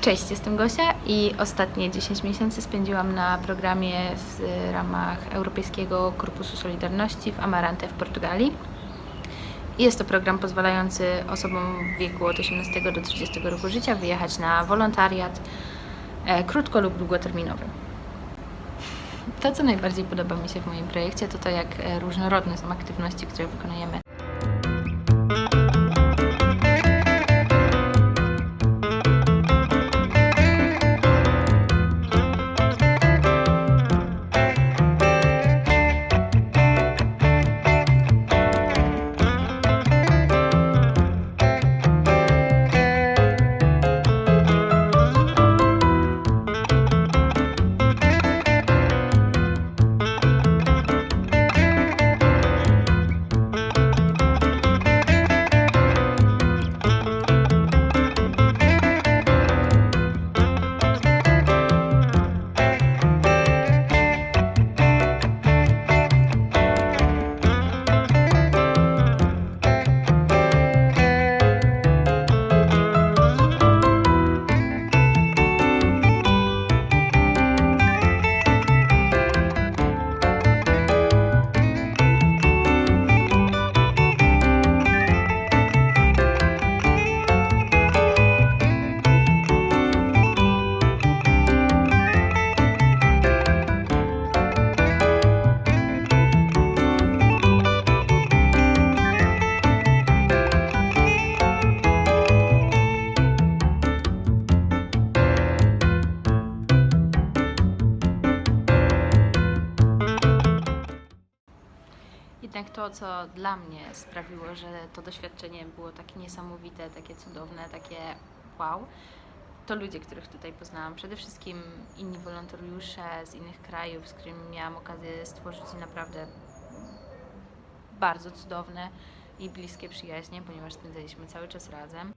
Cześć, jestem Gosia i ostatnie 10 miesięcy spędziłam na programie w ramach Europejskiego Korpusu Solidarności w Amarante w Portugalii. Jest to program pozwalający osobom w wieku od 18 do 30 roku życia wyjechać na wolontariat e, krótko lub długoterminowy. To, co najbardziej podoba mi się w moim projekcie, to to, jak e, różnorodne są aktywności, które wykonujemy. Jednak to, co dla mnie sprawiło, że to doświadczenie było takie niesamowite, takie cudowne, takie wow, to ludzie, których tutaj poznałam. Przede wszystkim inni wolontariusze z innych krajów, z którymi miałam okazję stworzyć naprawdę bardzo cudowne i bliskie przyjaźnie, ponieważ spędzaliśmy cały czas razem.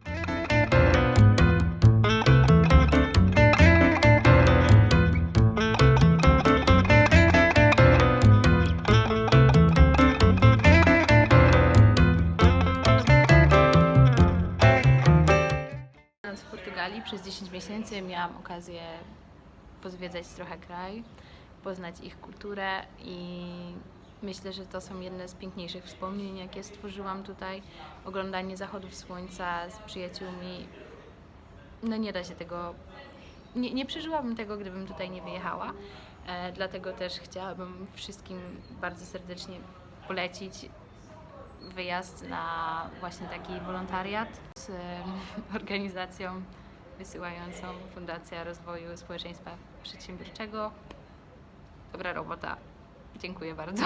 Przez 10 miesięcy miałam okazję pozwiedzać trochę kraj, poznać ich kulturę i myślę, że to są jedne z piękniejszych wspomnień, jakie stworzyłam tutaj. Oglądanie zachodów słońca z przyjaciółmi. No nie da się tego, nie, nie przeżyłabym tego, gdybym tutaj nie wyjechała. E, dlatego też chciałabym wszystkim bardzo serdecznie polecić wyjazd na właśnie taki wolontariat z organizacją wysyłającą Fundacja Rozwoju Społeczeństwa Przedsiębiorczego. Dobra robota. Dziękuję bardzo.